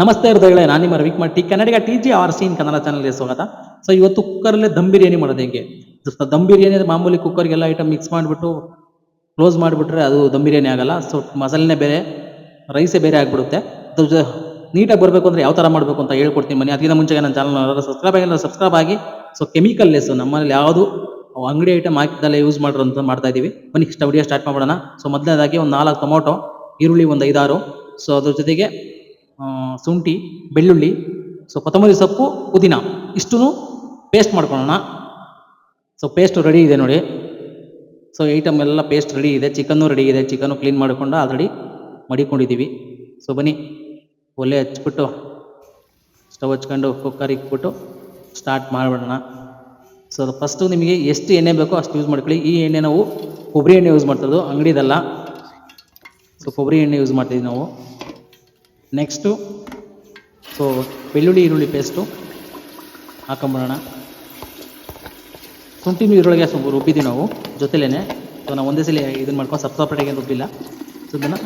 ನಮಸ್ತೆ ಹೃದಯಗಳೇ, ನಾನು ನಿಮ್ಮ Ravikumar T Kannadiga T G R scene Kannada ಚಾನಲ್ಗೆ ಸ್ವಾಗತ. ಸೊ ಇವತ್ತು ಕುಕ್ಕರಲ್ಲೇ ದಮ್ ಬಿರಿಯಾನಿ ಮಾಡೋದು ಹೆಂಗೆ? ದಮ್ ಬಿರಿಯಾನಿ ಅಂದ್ರೆ ಮಾಮೂಲಿ ಕುಕ್ಕರ್ಗೆಲ್ಲ ಐಟಮ್ ಮಿಕ್ಸ್ ಮಾಡಿಬಿಟ್ಟು ಕ್ಲೋಸ್ ಮಾಡಿಬಿಟ್ರೆ ಅದು ದಮ್ ಬಿರಿಯಾನಿ ಆಗಲ್ಲ. ಸೊ ಮಸಾಲೆನೇ ಬೇರೆ ರೈಸೇ ಬೇರೆ ಆಗಿಬಿಡುತ್ತೆ. ನೀಟಾಗಿ ಬರಬೇಕು ಅಂದರೆ ಯಾವ ಥರ ಮಾಡಬೇಕು ಅಂತ ಹೇಳ್ಕೊಡ್ತೀನಿ ಮನೆ ಅದಕ್ಕಿಂತ ಮುಂಚೆ ನನ್ನ ಚಾನಲ್ ಸಬ್ಸ್ಕ್ರೈಬ್ ಆಗಿಲ್ಲ ಸಬ್ಸ್ಕ್ರೈಬ್ ಆಗಿ. ಸೊ ಕೆಮಿಕಲ್ ಲೆಸ್ ನಮ್ಮಲ್ಲಿ ಯಾವುದು ಅಂಗಡಿ ಐಟಮ್ ಹಾಕಿದ್ದಲ್ಲ ಯೂಸ್ ಮಾಡ್ರು ಅಂತ ಮಾಡ್ತಾ ಇದೀವಿ. ಬನ್ನಿ, ಇಷ್ಟ ವಿಡಿಯೋ ಸ್ಟಾರ್ಟ್ ಮಾಡೋಣ ಸೊ ಮೊದಲನೇದಾಗಿ ಒಂದು ನಾಲ್ಕು ಟೊಮೊಟೊ, ಈರುಳ್ಳಿ ಒಂದು ಐದಾರು. ಸೊ ಅದ್ರ ಜೊತೆಗೆ ಶುಂಠಿ, ಬೆಳ್ಳುಳ್ಳಿ ಸೊ ಕೊತ್ತಂಬರಿ ಸೊಪ್ಪು, ಪುದೀನ. ಇಷ್ಟೂ ಪೇಸ್ಟ್ ಮಾಡ್ಕೊಳ್ಳೋಣ. ಸೊ ಪೇಸ್ಟ್ ರೆಡಿ ಇದೆ ನೋಡಿ. ಸೊ ಐಟಮ್ ಎಲ್ಲ ಪೇಸ್ಟ್ ರೆಡಿ ಇದೆ. ಚಿಕನ್ನು ರೆಡಿ ಇದೆ. ಚಿಕನ್ನು ಕ್ಲೀನ್ ಮಾಡಿಕೊಂಡು ಆಲ್ರೆಡಿ ಮಡಿಕೊಂಡಿದ್ದೀವಿ. ಸೊ ಬನ್ನಿ. ಒಲೆ ಹಚ್ಬಿಟ್ಟು ಸ್ಟವ್ ಹಚ್ಕೊಂಡು ಕುಕ್ಕರ್ ಇಕ್ಬಿಟ್ಟು ಸ್ಟಾರ್ಟ್ ಮಾಡಿಬಿಡೋಣ. ಸೊ ಫಸ್ಟು ನಿಮಗೆ ಎಷ್ಟು ಎಣ್ಣೆ ಬೇಕೋ ಅಷ್ಟು ಯೂಸ್ ಮಾಡ್ಕೊಳ್ಳಿ. ಈ ಎಣ್ಣೆ ನಾವು ಕೊಬ್ಬರಿ ಎಣ್ಣೆ ಯೂಸ್ ಮಾಡ್ತಿರೋದು ಅಂಗಡಿದಲ್ಲ. ಸೊ ಕೊಬ್ಬರಿ ಎಣ್ಣೆ ಯೂಸ್ ಮಾಡ್ತಿದ್ವಿ ನಾವು. ನೆಕ್ಸ್ಟು ಸೊ ಬೆಳ್ಳುಳ್ಳಿ ಈರುಳ್ಳಿ ಪೇಸ್ಟು ಹಾಕೊಂಬಿಡೋಣ ಶುಂಠಿ ಈರುಳ್ಳಿಗೆ ಸ್ವಲ್ಪ ರುಬ್ಬಿದ್ದೀವಿ ನಾವು. ಜೊತೆಲೇ ಸೊ, ನಾವು ಒಂದೇ ಸಲ ಇದನ್ನು ಮಾಡ್ಕೊಂಡು ಸಪ್ ಸಪ್ರೇಟಾಗಿ ರುಬ್ಬಿಲ್ಲ. ಸೊ ಇದನ್ನು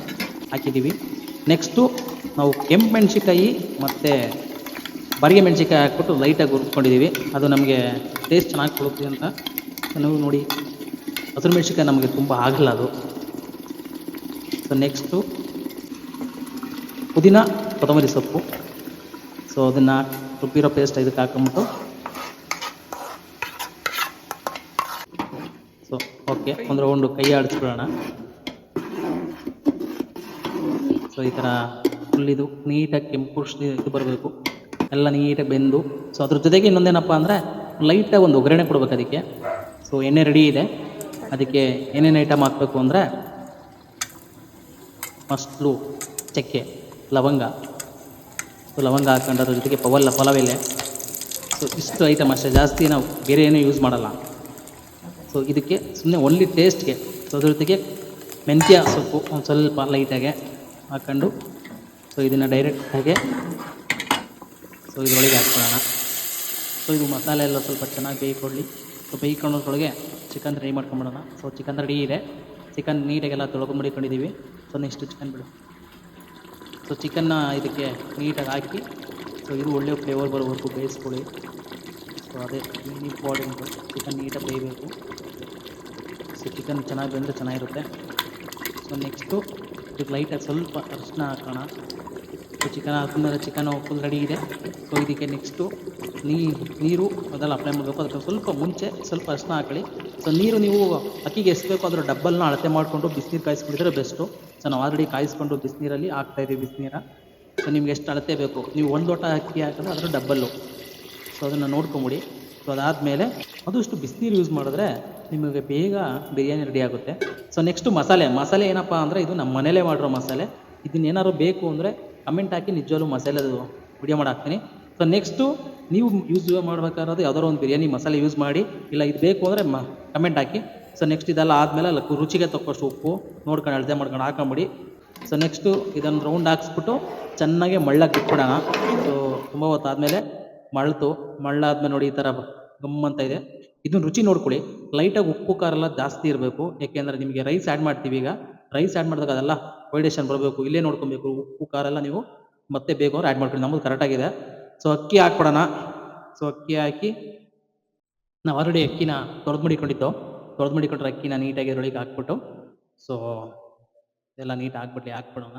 ಹಾಕಿದ್ದೀವಿ. ನೆಕ್ಸ್ಟು ನಾವು ಕೆಂಪು ಮೆಣಸಿಕಾಯಿ ಮತ್ತು ಬಾಡಿಗೆ ಮೆಣಸಿಕಾಯಿ ಹಾಕ್ಬಿಟ್ಟು ಲೈಟಾಗಿ ಹುರ್ಕೊಂಡಿದ್ದೀವಿ ಅದು ನಮಗೆ ಟೇಸ್ಟ್ ಚೆನ್ನಾಗಿ ಕೊಡುತ್ತೆ ಅಂತ. ನಾವು ನೋಡಿ. ಹಸಿರು ಮೆಣಸಿಕಾಯಿ ನಮಗೆ ತುಂಬ ಆಗಲ್ಲ ಅದು. ಸೊ ನೆಕ್ಸ್ಟು ಪುದೀನ, ಕೊತ್ತಂಬರಿ ಸೊಪ್ಪು. ಸೊ ಅದನ್ನು ರುಬ್ಬಿರೋ ಪೇಸ್ಟ್ ಇದಕ್ಕೆ ಹಾಕೊಂಬಿಟ್ಟು ಸೊ ಓಕೆ ಒಂದು ರೌಂಡು ಕೈ ಆಡಿಸ್ಬಿಡೋಣ. ಸೊ ಈ ಥರ ಫುಲ್ ಇದು ನೀಟಾಗಿ ಕೆಂಪು ಇದು ಬರಬೇಕು. ಎಲ್ಲ ನೀಟಾಗಿ ಬೆಂದು. ಸೊ ಅದ್ರ ಜೊತೆಗೆ ಇನ್ನೊಂದೇನಪ್ಪ ಅಂದರೆ ಲೈಟಾಗಿ ಒಂದು ಒಗ್ಗರಣೆ ಕೊಡ್ಬೇಕು ಅದಕ್ಕೆ. ಸೊ ಎಣ್ಣೆ ರೆಡಿ ಇದೆ. ಅದಕ್ಕೆ ಏನೇನು ಐಟಮ್ ಹಾಕಬೇಕು ಅಂದರೆ ಮಸ್ಲು ಚಕ್ಕೆ. ಲವಂಗ. ಸೊ, ಲವಂಗ ಹಾಕೊಂಡು ಅದ್ರ ಜೊತೆಗೆ ಪವಲ್ಲ, ಪಲವೆಲೆ. ಸೊ, ಇಷ್ಟು ಐಟಮ್ ಅಷ್ಟೇ. ಜಾಸ್ತಿ ನಾವು ಬೇರೆ ಏನೂ ಯೂಸ್ ಮಾಡಲ್ಲ. ಸೊ ಇದಕ್ಕೆ ಸುಮ್ಮನೆ ಒನ್ಲಿ ಟೇಸ್ಟ್ಗೆ ಸೊ ಅದ್ರ ಜೊತೆಗೆ ಮೆಂತ್ಯ ಸೊಪ್ಪು ಒಂದು ಸ್ವಲ್ಪ ಲೈಟಾಗೆ ಹಾಕ್ಕೊಂಡು ಸೊ ಇದನ್ನು ಡೈರೆಕ್ಟಾಗೆ ಸೊ ಇದರೊಳಗೆ ಹಾಕ್ಕೊಳ್ಳೋಣ. ಸೊ ಇದು ಮಸಾಲೆ ಎಲ್ಲ ಸ್ವಲ್ಪ ಚೆನ್ನಾಗಿ ಬೇಯಿಕೊಳ್ಳಿ. ಸೊ ಬೇಯ್ಕೊಳ್ಳೋದ್ರೊಳಗೆ ಚಿಕನ್ ರೆಡಿ ಮಾಡ್ಕೊಂಬಿಡೋಣ. ಸೊ ಚಿಕನ್ ರೆಡಿ ಇದೆ. ಚಿಕನ್ ನೀಟಾಗೆಲ್ಲ ತೊಳ್ಕೊಂಬಿಡಿಕೊಂಡಿದ್ದೀವಿ ಸೊ ನೆಕ್ಸ್ಟ್ ಚಿಕನ್ ಬಿಡು. ಸೊ ಚಿಕನ್ನ ಇದಕ್ಕೆ ನೀಟಾಗಿ ಹಾಕಿ ಸೊ ಇದು ಒಳ್ಳೆಯ ಫ್ಲೇವರ್ ಬರೋವರೆಗೂ ಬೇಯಿಸ್ಕೊಳ್ಳಿ ಸೊ ಅದೇ ಇಂಪಾರ್ಟೆಂಟು ಚಿಕನ್ ನೀಟಾಗಿ ಬೇಯಬೇಕು ಸೊ ಚಿಕನ್ ಚೆನ್ನಾಗಿ ಬಂದರೆ ಚೆನ್ನಾಗಿರುತ್ತೆ ಸೊ ನೆಕ್ಸ್ಟು ಇದಕ್ಕೆ ಲೈಟಾಗಿ ಸ್ವಲ್ಪ ಅರಿಶಿನ ಹಾಕೋಣ. ಸೊ ಚಿಕನ್ ಹಾಕಿದ್ಮೇಲೆ ಚಿಕನ್ ಫುಲ್ ರೆಡಿ ಇದೆ. ಸೊ ಇದಕ್ಕೆ ನೆಕ್ಸ್ಟು ನೀರು ಅದೆಲ್ಲ ಅಪ್ಲೈ ಮಾಡಬೇಕು. ಅದಕ್ಕೆ ಸ್ವಲ್ಪ ಮುಂಚೆ ಸ್ವಲ್ಪ ಅರ್ಶನ ಹಾಕೊಳ್ಳಿ ಸೊ ನೀರು ನೀವು ಅಕ್ಕಿಗೆ ಎಷ್ಟು ಬೇಕೋ ಅದರ ಡಬ್ಬಲ್ನ ಅಳತೆ ಮಾಡಿಕೊಂಡು ಬಿಸಿನೀರು ಕಾಯಿಸ್ಬಿಟ್ಟಿದ್ರೆ ಬೆಸ್ಟು ಸೊ ನಾವು ಆಲ್ರೆಡಿ ಕಾಯಿಸ್ಕೊಂಡು ಬಿಸಿನೀರಲ್ಲಿ ಹಾಕ್ತಾಯಿದ್ದೀವಿ ಬಿಸಿನೀರ. ಸೊ ನಿಮ್ಗೆ ಎಷ್ಟು ಅಳತೆ ಬೇಕು? ನೀವು ಒಂದು ಲೋಟ ಅಕ್ಕಿ ಹಾಕಿದ್ರೆ ಅದರ ಡಬ್ಬಲ್ಲು. ಸೊ ಅದನ್ನು ನೋಡ್ಕೊಂಬಿಡಿ. ಸೊ ಅದಾದಮೇಲೆ ಅದು ಇಷ್ಟು ಬಿಸಿನೀರು ಯೂಸ್ ಮಾಡಿದ್ರೆ ನಿಮಗೆ ಬೇಗ ಬಿರಿಯಾನಿ ರೆಡಿ ಆಗುತ್ತೆ. ಸೊ ನೆಕ್ಸ್ಟು ಮಸಾಲೆ. ಮಸಾಲೆ ಏನಪ್ಪ ಅಂದರೆ ಇದು ನಮ್ಮ ಮನೇಲೇ ಮಾಡಿರೋ ಮಸಾಲೆ. ಇದನ್ನೇನಾದ್ರು ಬೇಕು ಅಂದರೆ ಕಮೆಂಟ್ ಹಾಕಿ, ನಿಜವಾಗ್ಲೂ ಮಸಾಲೆದು ವಿಡಿಯೋ ಮಾಡಿ ಹಾಕ್ತೀನಿ. ಸೊ ನೆಕ್ಸ್ಟು ನೀವು ಯೂಸ್ ಮಾಡ್ಬೇಕಾದ್ರೆ ಯಾವ್ದಾದ್ರು ಒಂದು ಬಿರಿಯಾನಿ ಮಸಾಲೆ ಯೂಸ್ ಮಾಡಿ, ಇಲ್ಲ ಇದು ಬೇಕು ಅಂದರೆ ಮ ಕಮೆಂಟ್ ಹಾಕಿ. ಸೊ ನೆಕ್ಸ್ಟ್ ಇದೆಲ್ಲ ಆದಮೇಲೆ ಅಲ್ಲಿ ರುಚಿಗೆ ತಕ್ಕಷ್ಟು ಉಪ್ಪು ನೋಡ್ಕೊಂಡು ಅಳತೆ ಮಾಡ್ಕೊಂಡು ಹಾಕೊಂಬಿಡಿ. ಸೊ ನೆಕ್ಸ್ಟು ಇದನ್ನು ರೌಂಡ್ ಹಾಕ್ಸ್ಬಿಟ್ಟು ಚೆನ್ನಾಗಿ ಮಳ್ಳಕ್ಕೆ ಬಿಟ್ಬಿಡೋಣ. ಸೊ ತುಂಬ ಹೊತ್ತಾದಮೇಲೆ ಮಳ್ತು. ಮಳ್ಳಾದ್ಮೇಲೆ ನೋಡಿ ಈ ಥರ ಗಮ್ಮಂತ ಇದೆ. ಇದನ್ನ ರುಚಿ ನೋಡ್ಕೊಳ್ಳಿ. ಲೈಟಾಗಿ ಉಪ್ಪು, ಖಾರ ಎಲ್ಲ ಜಾಸ್ತಿ ಇರಬೇಕು. ಯಾಕೆಂದರೆ ನಿಮಗೆ ರೈಸ್ ಆ್ಯಡ್ ಮಾಡ್ತೀವಿ ಈಗ. ರೈಸ್ ಆ್ಯಡ್ ಮಾಡಿದಾಗ ಅದೆಲ್ಲ ವೈಡೇಷನ್ ಬರಬೇಕು, ಇಲ್ಲೇ ನೋಡ್ಕೊಬೇಕು, ಉಪ್ಪು, ಖಾರ ಎಲ್ಲ ನೀವು ಮತ್ತೆ ಬೇಕು ಅವ್ರು ಆ್ಯಡ್ ಮಾಡ್ಕೊಳ್ಳಿ. ನಮ್ಮದು ಕರೆಕ್ಟಾಗಿದೆ ಸೊ ಅಕ್ಕಿ ಹಾಕ್ಬಿಡೋಣ ಸೊ ಅಕ್ಕಿ ಹಾಕಿ, ನಾವು ಆಲ್ರೆಡಿ ಅಕ್ಕಿನ ತೊಳೆದು ಮಾಡಿಕೊಂಡಿದ್ದೋ, ತೊಳೆದು ಮಡಿಕೊಂಡ್ರೆ ಅಕ್ಕಿನ ನೀಟಾಗಿ ಅದರೊಳಗೆ ಹಾಕ್ಬಿಟ್ಟು ಸೊ ಎಲ್ಲ ನೀಟ್ ಹಾಕ್ಬಿಟ್ಟು ಹಾಕ್ಬಿಡೋಣ.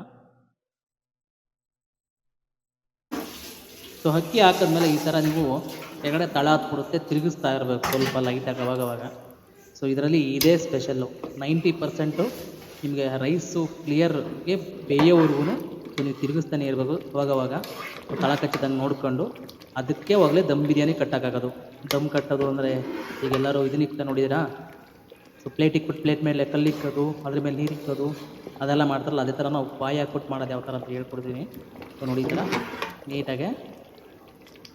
ಸೊ ಅಕ್ಕಿ ಹಾಕಿದ್ಮೇಲೆ ಈ ಥರ ನೀವು ಕೆಳಗಡೆ ತಳ ಹತ್ಬಿಡುತ್ತೆ ತಿರುಗಿಸ್ತಾ ಇರಬೇಕು. ಸ್ವಲ್ಪ ಲೈಟಾಗಿ ಅವಾಗವಾಗ. ಸೊ ಇದರಲ್ಲಿ ಇದೇ ಸ್ಪೆಷಲ್ಲು ನೈಂಟಿ ಪರ್ಸೆಂಟು ನಿಮಗೆ ರೈಸು ಕ್ಲಿಯರ್ಗೆ ಬೇಯೋವರೆಗೂ ನೀವು ತಿರುಗಿಸ್ತಾನೆ ಇರಬೇಕು ಅವಾಗವಾಗ ತಳ ಕಚ್ಚಿದಂಗೆ ನೋಡ್ಕೊಂಡು ಅದಕ್ಕೆ ಹೋಗಲೇ ದಮ್ ಬಿರಿಯಾನಿ ಕಟ್ಟೋಕ್ಕಾಗೋದು ದಮ್ ಕಟ್ಟೋದು ಅಂದರೆ ಈಗ ಎಲ್ಲರೂ ಇದನ್ನ ಇಕ್ತಾ ನೋಡಿದ್ದೀರಾ? ಸೊ ಪ್ಲೇಟ್ ಇಕ್ಬಿಟ್ಟು ಪ್ಲೇಟ್ ಮೇಲೆ ಕಲ್ಲು ಇಕ್ಕೋದು, ಅದ್ರ ಮೇಲೆ ನೀರು ಇಕ್ಕೋದು, ಅದೆಲ್ಲ ಮಾಡ್ತಾರಲ್ಲ, ಅದೇ ಥರ ನಾವು ಬಾಯಿ ಹಾಕ್ಬಿಟ್ಟು ಮಾಡೋದು ಯಾವ ಥರ ಅಂತ ಹೇಳ್ಕೊಡ್ತೀನಿ. ಸೊ ನೋಡಿ ನೀಟಾಗೆ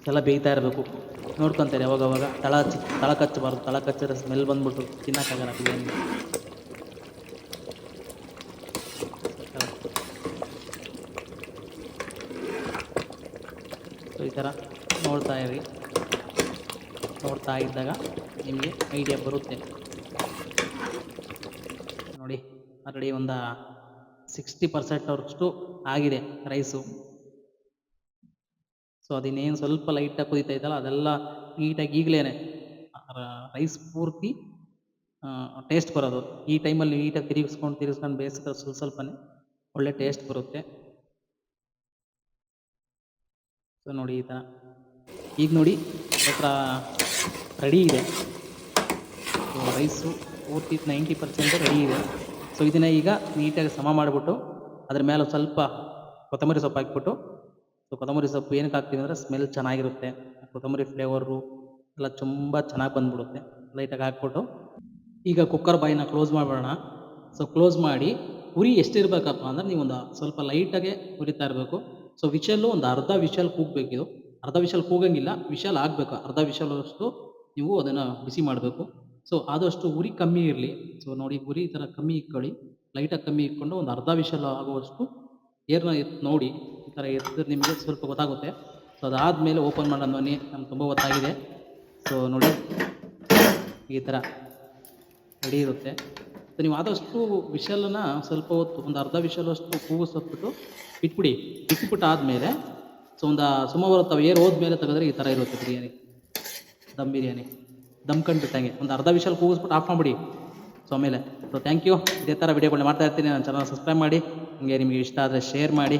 ಎಲ್ಲ ಬೇಯ್ತಾ ಇರಬೇಕು. ನೋಡ್ಕೊತಾರೆ ಅವಾಗವಾಗ ಅವಾಗ. ತಳ ಹಚ್ಚಿ ತಳ ಕಚ್ಚಬಾರ್ದು ತಳ ಕಚ್ಚಿದ್ರೆ ಸ್ಮೆಲ್ ಬಂದ್ಬಿಟ್ಟು ತಿನ್ನೋಕ್ಕಾಗಲ್ಲ ಬಿರಿಯಾನಿ. ಈ ಥರ ನೋಡ್ತಾ ಇರಿ. ನೋಡ್ತಾ ಇದ್ದಾಗ ನಿಮಗೆ ಐಡಿಯಾ ಬರುತ್ತೆ. ನೋಡಿ ಆಲ್ರೆಡಿ ಒಂದು ಸಿಕ್ಸ್ಟಿ ಪರ್ಸೆಂಟ್ ಅವ್ರಷ್ಟು ಆಗಿದೆ ರೈಸು ಸೊ ಅದಿನ್ನೇನು ಸ್ವಲ್ಪ ಲೈಟಾಗಿ ಕುದೀತಾ ಇದೆಯಲ್ಲ ಅದೆಲ್ಲ ನೀಟಾಗಿ ಈಗಲೇ ರೈಸ್ ಪೂರ್ತಿ ಟೇಸ್ಟ್ ಬರೋದು. ಈ ಟೈಮಲ್ಲಿ ನೀಟಾಗಿ ತಿರುಗಿಸ್ಕೊಂಡು ತಿರುಗಿಸ್ಕೊಂಡು ಬೇಯಿಸಿದ್ರೆ ಸ್ವಲ್ಪ ಸ್ವಲ್ಪನೇ ಒಳ್ಳೆ ಟೇಸ್ಟ್ ಬರುತ್ತೆ. ಸೊ ನೋಡಿ ಈ ಥರ. ಈಗ ನೋಡಿ ಹತ್ರ ರೆಡಿ ಇದೆ. ಸೊ ರೈಸು ಪೂರ್ತಿ ನೈಂಟಿ ಪರ್ಸೆಂಟ್ ರೆಡಿ ಇದೆ. ಸೊ ಇದನ್ನು ಈಗ ನೀಟಾಗಿ ಸಮ ಮಾಡಿಬಿಟ್ಟು ಅದ್ರ ಮೇಲೆ ಸ್ವಲ್ಪ ಕೊತ್ತಂಬರಿ ಸೊಪ್ಪು ಹಾಕಿಬಿಟ್ಟು ಸೊ ಕೊತ್ತಂಬರಿ ಸೊಪ್ಪು ಏನಕ್ಕೆ ಹಾಕ್ತೀವಿ ಅಂದರೆ ಸ್ಮೆಲ್ ಚೆನ್ನಾಗಿರುತ್ತೆ. ಕೊತ್ತಂಬರಿ ಫ್ಲೇವರು ಎಲ್ಲ ತುಂಬ ಚೆನ್ನಾಗಿ ಬಂದ್ಬಿಡುತ್ತೆ. ಲೈಟಾಗಿ ಹಾಕ್ಬಿಟ್ಟು ಈಗ ಕುಕ್ಕರ್ ಬಾಯಿನ ಕ್ಲೋಸ್ ಮಾಡಿಬಿಡೋಣ. ಸೊ ಕ್ಲೋಸ್ ಮಾಡಿ, ಉರಿ ಎಷ್ಟಿರಬೇಕಪ್ಪ ಅಂದರೆ ನೀವು ಒಂದು ಸ್ವಲ್ಪ ಲೈಟಾಗೆ ಉರಿತಾ ಇರಬೇಕು. ಸೊ ವಿಶಲ್ಲು ಒಂದು ಅರ್ಧ ವಿಷಲ್ ಕೂಗಬೇಕಿದು ಅರ್ಧ ವಿಶಲ್ ಕೂಗಂಗಿಲ್ಲ. ವಿಷಲ್ ಆಗಬೇಕು. ಅರ್ಧ ವಿಷಲ್ ನೀವು ಅದನ್ನು ಬಿಸಿ ಮಾಡಬೇಕು. ಸೊ ಆದಷ್ಟು ಉರಿ ಕಮ್ಮಿ ಇರಲಿ. ಸೊ ನೋಡಿ ಉರಿ ಥರ ಕಮ್ಮಿ ಇಕ್ಕೊಳ್ಳಿ ಲೈಟಾಗಿ ಕಮ್ಮಿ ಇಟ್ಕೊಂಡು ಒಂದು ಅರ್ಧ ವಿಷಲ್ ಆಗುವಷ್ಟು ಏರ್ನ ಎತ್ತು ನೋಡಿ ಈ ಥರ ಎತ್ತಿದ್ರೆ ನಿಮಗೆ ಸ್ವಲ್ಪ ಗೊತ್ತಾಗುತ್ತೆ. ಸೊ ಅದಾದಮೇಲೆ ಓಪನ್ ಮಾಡೋಣ ಬನ್ನಿ. ನಮ್ಗೆ ತುಂಬ ಗೊತ್ತಾಗಿದೆ. ಸೊ ನೋಡಿ ಈ ಥರ ರೆಡಿ ಇರುತ್ತೆ. ನೀವು ಆದಷ್ಟು ವಿಷಲನ್ನ ಸ್ವಲ್ಪ ಹೊತ್ತು, ಒಂದು ಅರ್ಧ ವಿಷಲಷ್ಟು ಕೂಗಿಸ್ಬಿಟ್ಟು ಇಟ್ಬಿಡಿ ಇಟ್ಬಿಟ್ಟು ಆದಮೇಲೆ, ಸೊ ಒಂದು ಸುಮಾರು ತಾವು ಏರ್ ಹೋದ್ಮೇಲೆ ತೆಗೆದ್ರೆ ಈ ಥರ ಇರುತ್ತೆ ಬಿರಿಯಾನಿ, ದಮ್ ಬಿರಿಯಾನಿ. ದಮ್ ಕಂಡ್ಬಿಟ್ಟಂಗೆ ಒಂದು ಅರ್ಧ ವಿಷಲ್ ಕೂಗಿಸ್ಬಿಟ್ಟು ಆಫ್ ಮಾಡಿಬಿಡಿ. ಸೊ ಆಮೇಲೆ ಸೊ ಥ್ಯಾಂಕ್ ಯು ಇದೇ ಥರ ವಿಡಿಯೋಗಳನ್ನ ಮಾಡ್ತಾ ಇರ್ತೀನಿ. ನನ್ನ ಚಾನಲ್ ಸಬ್ಸ್ಕ್ರೈಬ್ ಮಾಡಿ. ನಿಮಗೆ ನಿಮಗೆ ಇಷ್ಟ ಆದರೆ ಶೇರ್ ಮಾಡಿ.